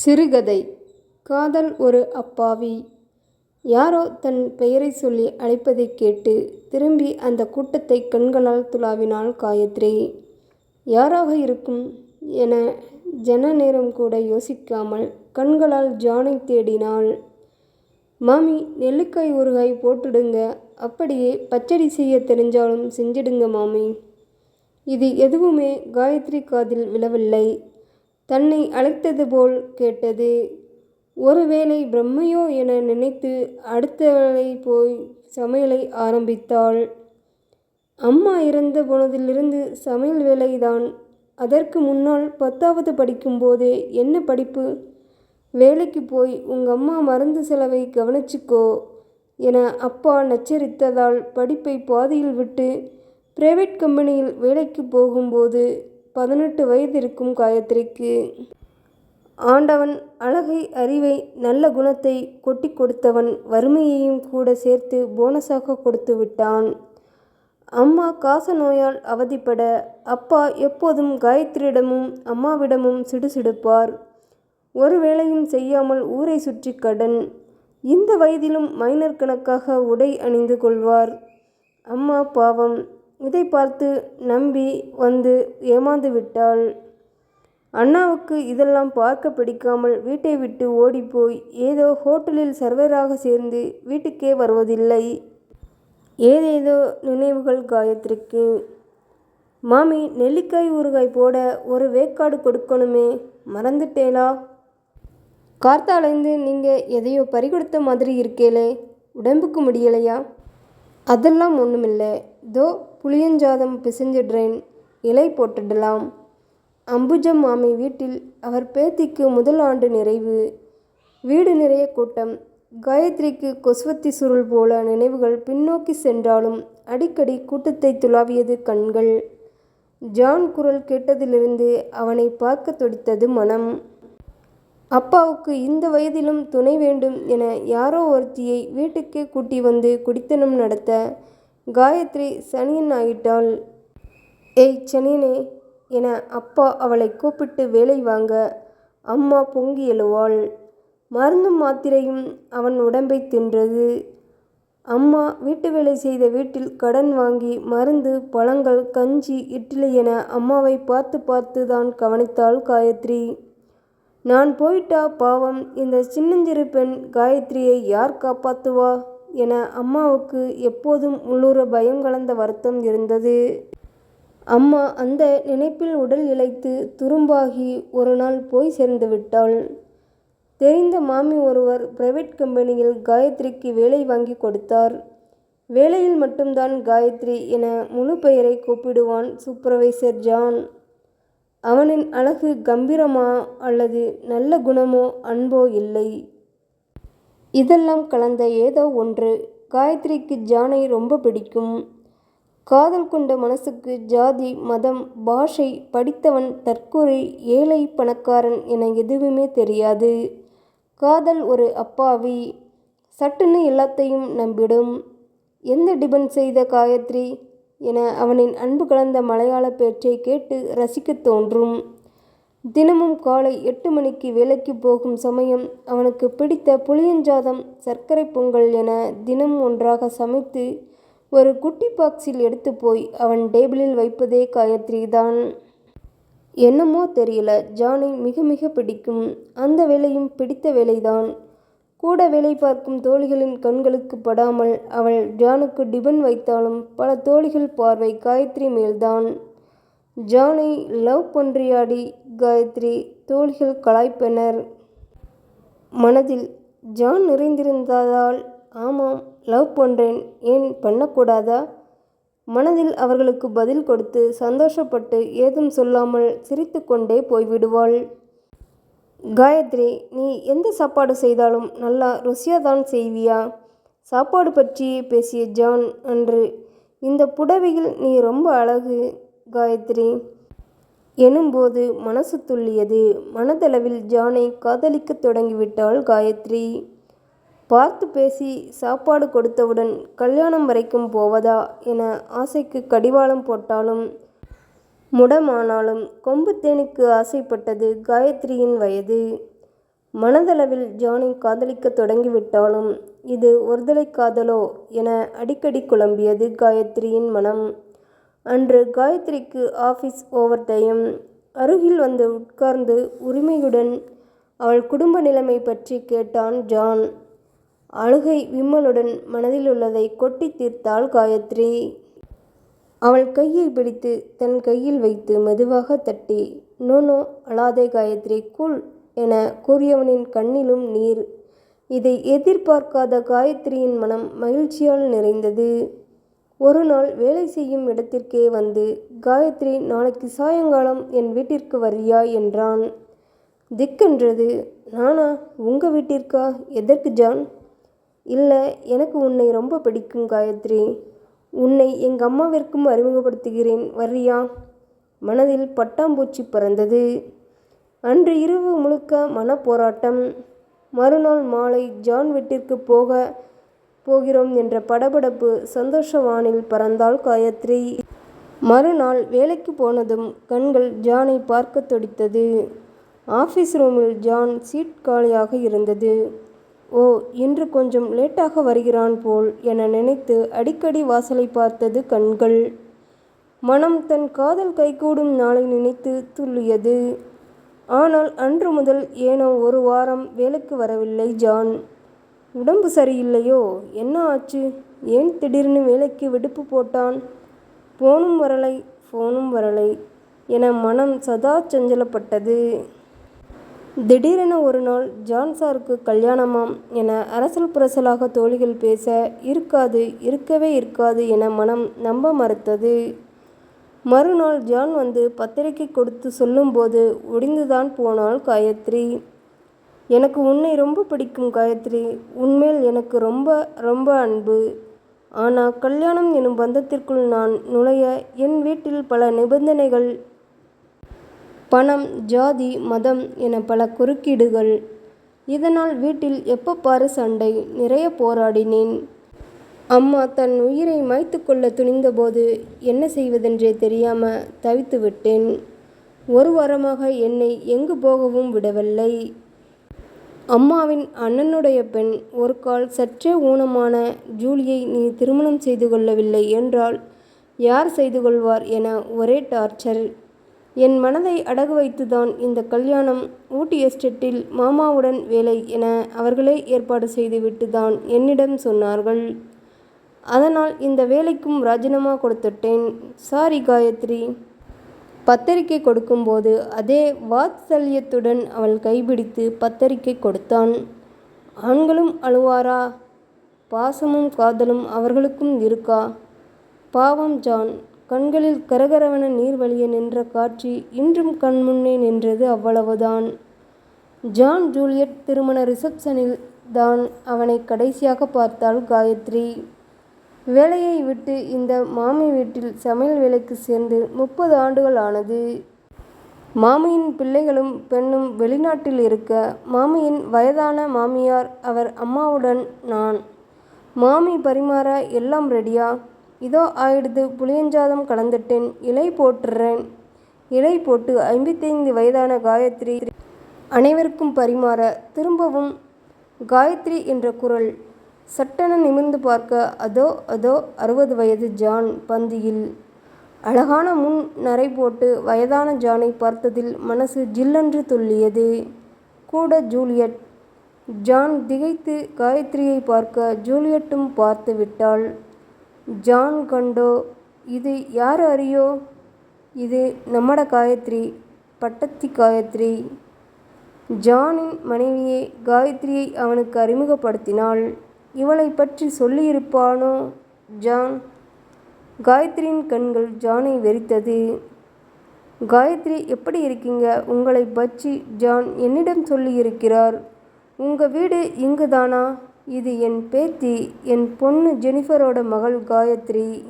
சிறுகதை காதல் ஒரு அப்பாவி யாரோ தன் பெயரை சொல்லி அழைப்பதைக் கேட்டு திரும்பி அந்த கூட்டத்தை கண்களால் துளாவினாள் காயத்ரி. யாராக இருக்கும் என ஜன நேரம் கூட யோசிக்காமல் கண்களால் ஜானை தேடினாள். மாமி நெல்லுக்காய் ஊறுகாய் போட்டுடுங்க அப்படியே பச்சடி செய்ய தெரிஞ்சாலும் செஞ்சிடுங்க மாமி. இது எதுவுமே காயத்ரி காதில் விழவில்லை. தன்னை அழைத்தது போல் கேட்டது. ஒருவேளை பிரம்மையோ என நினைத்து அடுத்தவளை போய் சமையலை ஆரம்பித்தாள். அம்மா இறந்து போனதிலிருந்து சமையல் வேலைதான். அதற்கு முன்னால் பத்தாவது படிக்கும்போதே என்ன படிப்பு? வேலைக்கு போய் உங்கள் அம்மா மருந்து செலவை கவனிச்சுக்கோ என அப்பா நச்சரித்ததால் படிப்பை பாதியில் விட்டு பிரைவேட் கம்பெனியில் வேலைக்கு போகும்போது பதினெட்டு வயது இருக்கும் காயத்ரிக்கு. ஆண்டவன் அழகை அறிவை நல்ல குணத்தை கொட்டி கொடுத்தவன் வறுமையையும் கூட சேர்த்து போனஸாக கொடுத்து விட்டான். அம்மா காச நோயால் அவதிப்பட அப்பா எப்போதும் காயத்ரியிடமும் அம்மாவிடமும் சிடுசிடுப்பார். ஒரு வேளையும் செய்யாமல் ஊரை சுற்றி கடன். இந்த வயதிலும் மைனர் கணக்காக உடை அணிந்து கொள்வார். அம்மா பாவம் இதை பார்த்து நம்பி வந்து ஏமாந்து விட்டாள் அண்ணாவுக்கு இதெல்லாம் பார்க்க பிடிக்காமல் வீட்டை விட்டு ஓடிப்போய் ஏதோ ஹோட்டலில் சர்வராக சேர்ந்து வீட்டுக்கே வருவதில்லை. ஏதேதோ நினைவுகள் காயத்ரிக்கு. மாமி நெல்லிக்காய் ஊறுகாய் போட ஒரு வேக்காடு கொடுக்கணுமே மறந்துட்டேனா கார்த்தாலேந்து நீங்கள் எதையோ பறிகொடுத்த மாதிரி இருக்கேளே உடம்புக்கு முடியலையா? அதெல்லாம் ஒன்றுமில்லை தோ புளியஞ்சாதம் பிசைஞ்சிடுறேன் இலை போட்டுடலாம். அம்புஜம் மாமி வீட்டில் அவர் பேத்திக்கு முதல் ஆண்டு நிறைவு. வீடு நிறைய கூட்டம். காயத்ரிக்கு கொசுவத்தி சுருள் போல நினைவுகள் பின்னோக்கி சென்றாலும் அடிக்கடி கூட்டத்தை துழாவியது கண்கள். ஜான் குரல் கேட்டதிலிருந்து அவனை பார்க்க துடித்தது மனம். அப்பாவுக்கு இந்த வயதிலும் துணை வேண்டும் என யாரோ ஒருத்தியை வீட்டுக்கே கூட்டி வந்து குடித்தனம் நடத்த காயத்ரி சனியன் ஆயிட்டாள். ஏய் சனியனே என அப்பா அவளை கூப்பிட்டு வேலை வாங்க அம்மா பொங்கி எழுவாள். மருந்தும் மாத்திரையும் அவன் உடம்பை தின்றது. அம்மா வீட்டு வேலை செய்த வீட்டில் கடன் வாங்கி மருந்து பழங்கள் கஞ்சி இட்லி என அம்மாவை பார்த்து பார்த்து தான் கவனித்தாள் காயத்ரி. நான் போயிட்டா பாவம் இந்த சின்னஞ்சிறு பெண் காயத்ரியை யார் காப்பாத்துவா என அம்மாவுக்கு எப்போதும் உள்ளூர பயம் கலந்த வருத்தம் இருந்தது. அம்மா அந்த நினைப்பில் உடல் இளைத்து துரும்பாகி ஒரு நாள் போய் சேர்ந்துவிட்டாள். தெரிந்த மாமி ஒருவர் பிரைவேட் கம்பெனியில் காயத்ரிக்கு வேலை வாங்கிக் கொடுத்தார். வேலையில் மட்டும்தான் காயத்ரி என முழுப் பெயரைக் கூப்பிடுவான் சூப்பர்வைசர் ஜான். அவனின் அழகு கம்பீரமா அல்லது நல்ல குணமோ அன்போ இல்லை. இதெல்லாம் கலந்த ஏதோ ஒன்று. காயத்ரிக்கு ஜானை ரொம்ப பிடிக்கும். காதல் கொண்ட மனசுக்கு ஜாதி மதம் பாஷை படித்தவன் தற்கொலை ஏழை பணக்காரன் என எதுவுமே தெரியாது. காதல் ஒரு அப்பாவி. சட்டுன்னு எல்லாத்தையும் நம்பிடும். எந்த டிபன் செய்த காயத்ரி? என அவனின் அன்பு கலந்த மலையாளப் பேச்சை கேட்டு ரசிக்கத் தோன்றும். தினமும் காலை எட்டு மணிக்கு வேலைக்கு போகும் சமயம் அவனுக்குப் பிடித்த புளியஞ்சாதம் சர்க்கரை பொங்கல் என தினம் ஒன்றாக சமைத்து ஒரு குட்டி பாக்ஸில் எடுத்து போய் அவன் டேபிளில் வைப்பதே காயத்ரி தான் என்னமோ தெரியல ஜானை மிக மிக பிடிக்கும். அந்த வேலையும் பிடித்த வேலைதான். கூட வேலை பார்க்கும் தோழிகளின் கண்களுக்குப் படாமல் அவள் ஜானுக்கு டிபன் வைத்தாலும் பல தோழிகள் பார்வை காயத்ரி மேல்தான். ஜானை லவ் பன்றியாடி காயத்ரி தோழிகள் கலாய்ப்பனர். மனதில் ஜான் நிறைந்திருந்ததால் ஆமாம் லவ் பண்ணுறேன் ஏன் பண்ணக்கூடாதா? மனதில் அவர்களுக்கு பதில் கொடுத்து சந்தோஷப்பட்டு ஏதும் சொல்லாமல் சிரித்து கொண்டே போய்விடுவாள். காயத்ரி நீ எந்த சாப்பாடு செய்தாலும் நல்லா ருசியாத்தான் செய்வியா? சாப்பாடு பற்றியே பேசிய ஜான் அன்று இந்த புடவையில் நீ ரொம்ப அழகு காயத்ரி எனும்போது மனசு துள்ளியது. மனதளவில் ஜானைக் காதலிக்கத் தொடங்கிவிட்டாள் காயத்ரி. பார்த்துப் பேசி சாப்பாடு கொடுத்தவுடன் கல்யாணம் வரைக்கும் போவதா என ஆசைக்குக் கடிவாளம் போட்டாலும் முடமானாலும் கொம்புத் தேனுக்கு ஆசைப்பட்டது காயத்ரியின் வயது. மனதளவில் ஜானை காதலிக்கத் தொடங்கிவிட்டாலும் இது ஒருதலை காதலோ என அடிக்கடி குழம்பியது காயத்ரியின் மனம். அன்று காயத்ரிக்கு ஆஃபீஸ் ஓவர் டைம். அருகில் வந்து உட்கார்ந்து உரிமையுடன் அவள் குடும்ப நிலைமை பற்றி கேட்டான் ஜான். அழுகை விம்மலுடன் மனதில் உள்ளதை கொட்டித் தீர்த்தாள் காயத்ரி. அவள் கையை பிடித்து தன் கையில் வைத்து மெதுவாக தட்டி நோ நோ அழாதே காயத்ரி கூல் என கூறியவனின் கண்ணிலும் நீர். இதை எதிர்பார்க்காத காயத்ரியின் மனம் மகிழ்ச்சியால் நிறைந்தது. ஒரு நாள் வேலை செய்யும் இடத்திற்கே வந்து காயத்ரி நாளைக்கு சாயங்காலம் என் வீட்டிற்கு வரியா என்றான். திக்கென்றது. நானா உங்கள் வீட்டிற்கா எதற்கு ஜான்? இல்லை எனக்கு உன்னை ரொம்ப பிடிக்கும் காயத்ரி. உன்னை எங்கள் அம்மாவிற்கும் அறிமுகப்படுத்துகிறேன் வர்றியா? மனதில் பட்டாம்பூச்சி பறந்தது. அன்று இரவு முழுக்க மனப்போராட்டம். மறுநாள் மாலை ஜான் வீட்டிற்கு போக போகிறோம் என்ற படபடப்பு சந்தோஷ வானில் பறந்தாள் காயத்ரி. மறுநாள் வேலைக்கு போனதும் கண்கள் ஜானை பார்க்கத் துடித்தது. ஆஃபீஸ் ரூமில் ஜான் சீட் காலியாக இருந்தது. ஓ இன்று கொஞ்சம் லேட்டாக வருகிறான் போல் என நினைத்து அடிக்கடி வாசலை பார்த்தது கண்கள். மனம் தன் காதல் கைகூடும் நாளை நினைத்து துள்ளியது. ஆனால் அன்று முதல் ஏனோ ஒரு வாரம் வேலைக்கு வரவில்லை ஜான். உடம்பு சரியில்லையோ என்ன ஆச்சு ஏன் திடீர்னு வேலைக்கு விடுப்பு போட்டான்? போனும் வரலை போனும் வரலை என மனம் சதா சஞ்சலப்பட்டது. திடீரென ஒருநாள் ஜான் சாருக்கு கல்யாணமாம் என அரசல் புரசலாக தோழிகள் பேச இருக்காது இருக்கவே இருக்காது என மனம் நம்ப மறுத்தது. மறுநாள் ஜான் வந்து பத்திரிகை கொடுத்து சொல்லும்போது ஒடிந்துதான் போனாள் காயத்ரி. எனக்கு உன்னை ரொம்ப பிடிக்கும் காயத்ரி. உன்மேல் எனக்கு ரொம்ப ரொம்ப அன்பு. ஆனால் கல்யாணம் எனும் பந்தத்திற்குள் நான் நுழைய என் வீட்டில் பல நிபந்தனைகள். பணம் ஜாதி மதம் என பல குறுக்கீடுகள். இதனால் வீட்டில் எப்போ பாரு சண்டை. நிறைய போராடினேன். அம்மா தன் உயிரை மாய்த்து கொள்ள துணிந்தபோது என்ன செய்வதென்றே தெரியாம தவித்து விட்டேன். ஒரு வாரமாக என்னை எங்கு போகவும் விடவில்லை. அம்மாவின் அண்ணனுடைய பெண் ஒரு கால் சற்றே ஊனமான ஜூலியை நீ திருமணம் செய்து கொள்ளவில்லை என்றால் யார் செய்து கொள்வார் என ஒரே டார்ச்சர். என் மனதை அடகு வைத்துதான் இந்த கல்யாணம் ஊட்டி எஸ்டேட்டில் மாமாவுடன் வேலை என அவர்களே ஏற்பாடு செய்துவிட்டு தான் என்னிடம் சொன்னார்கள். அதனால் இந்த வேலைக்கும் ராஜினாமா கொடுத்துட்டேன். சாரி காயத்ரி. பத்திரிகை கொடுக்கும்போது அதே வாத்சல்யத்துடன் அவள் கைபிடித்து பத்திரிகை கொடுத்தான். ஆண்களும் அழுவாரா? பாசமும் காதலும் அவர்களுக்கும் இருக்கா? பாவம் ஜான். கண்களில் கரகரவென நீர் வழிய நின்ற காட்சி இன்றும் கண்முன்னே நின்றது அவ்வளவுதான். ஜான் ஜூலியட் திருமண ரிசப்ஷனில் தான் அவனை கடைசியாக பார்த்தாள் காயத்ரி. வேலையை விட்டு இந்த மாமி வீட்டில் சமையல் வேலைக்கு சேர்ந்து முப்பது ஆண்டுகள் ஆனது. மாமியின் பிள்ளைகளும் பெண்ணும் வெளிநாட்டில் இருக்க மாமியின் வயதான மாமியார் அவர் அம்மாவுடன் நான். மாமி பரிமாற எல்லாம் ரெடியா? இதோ ஆயிடுது புளியஞ்சாதம் கலந்துட்டேன் இலை போட்டுறேன் இலை போட்டு ஐம்பத்தைந்து வயதான காயத்ரி அனைவருக்கும் பரிமாற திரும்பவும் காயத்ரி என்ற குரல். சட்டென நிமிர்ந்து பார்க்க அதோ அதோ அறுபது வயது ஜான் பந்தியில். அழகான முன் நரை போட்டு வயதான ஜானை பார்த்ததில் மனசு ஜில்லென்று துள்ளியது. கூட ஜூலியட். ஜான் திகைத்து காயத்ரியை பார்க்க ஜூலியட்டும் பார்த்து விட்டாள். ஜான் கண்டோ இது யார் அறியோ? இது நம்மட காயத்ரி. பட்டத்தி காயத்ரி. ஜானின் மனைவியே காயத்ரியை அவனுக்கு அறிமுகப்படுத்தினாள். இவளைப் பற்றி சொல்லியிருப்பானோ ஜான்? காயத்ரியின் கண்கள் ஜானை வெறித்தது. காயத்ரி எப்படி இருக்கீங்க உங்களைப் பற்றி ஜான் என்னிடம் சொல்லியிருக்கிறார். உங்கள் வீடு இங்குதானா? இது என் பேத்தி என் பொண்ணு ஜெனிஃபரோட மகள் காயத்ரி.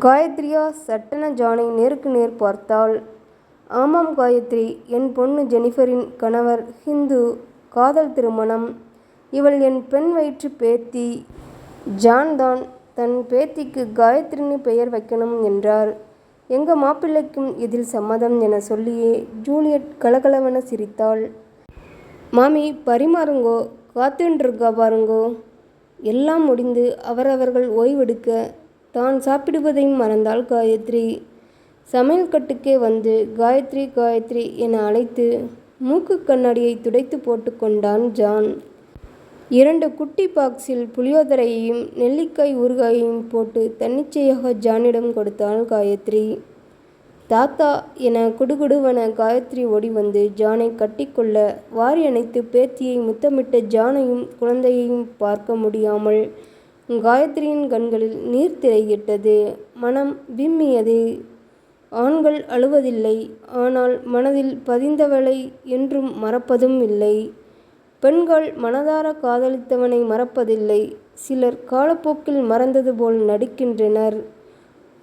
காயத்ரியா சட்டன ஜானை நேருக்கு நேர் பார்த்தாள். ஆமாம் காயத்ரி. என் பொண்ணு ஜெனிபரின் கணவர் ஹிந்து. காதல் திருமணம். இவள் என் பெண் வயிற்றுப் பேத்தி. ஜான் தான் தன் பேத்திக்கு காயத்ரின்னு பெயர் வைக்கணும் என்றார். எங்க மாப்பிள்ளைக்கும் இதில் சம்மதம் என சொல்லியே ஜூலியட் கலகலவென சிரித்தாள். மாமி பரிமாறுங்கோ காத்துன்றிருக்கா பாருங்கோ எல்லாம் முடிந்து அவரவர்கள் ஓய்வெடுக்க தான் சாப்பிடுவதையும் மறந்தாள் காயத்ரி சமையல் கட்டுக்கே வந்து காயத்ரி காயத்ரி என அழைத்து மூக்கு கண்ணாடியை துடைத்து போட்டுக்கொண்டான் ஜான் இரண்டு குட்டி பாக்ஸில் புளியோதரையையும் நெல்லிக்காய் ஊறுகாயையும் போட்டு தன்னிச்சையாக ஜானிடம் கொடுத்தாள் காயத்ரி. தாத்தா என குடுகுடுவன காயத்ரி ஓடி வந்து ஜானை கட்டிக்கொள்ள வாரி அணைத்து பேத்தியை முத்தமிட்ட ஜானையும் குழந்தையையும் பார்க்க முடியாமல் காயத்ரியின் கண்களில் நீர் திரையிட்டது. மனம் விம்மியது. ஆண்கள் அழுவதில்லை. ஆனால் மனதில் பதிந்தவளை என்றும் மறப்பதும் இல்லை. பெண்கள் மனதார காதலித்தவனை மறப்பதில்லை. சிலர் காலப்போக்கில் மறந்தது போல் நடிக்கின்றனர்.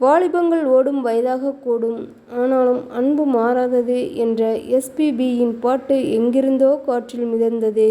வாலிபங்கள் ஓடும் வயதாக கூடும். ஆனாலும் அன்பு மாறாதது என்ற எஸ்பிபியின் பாட்டு எங்கிருந்தோ காற்றில் மிதந்தது.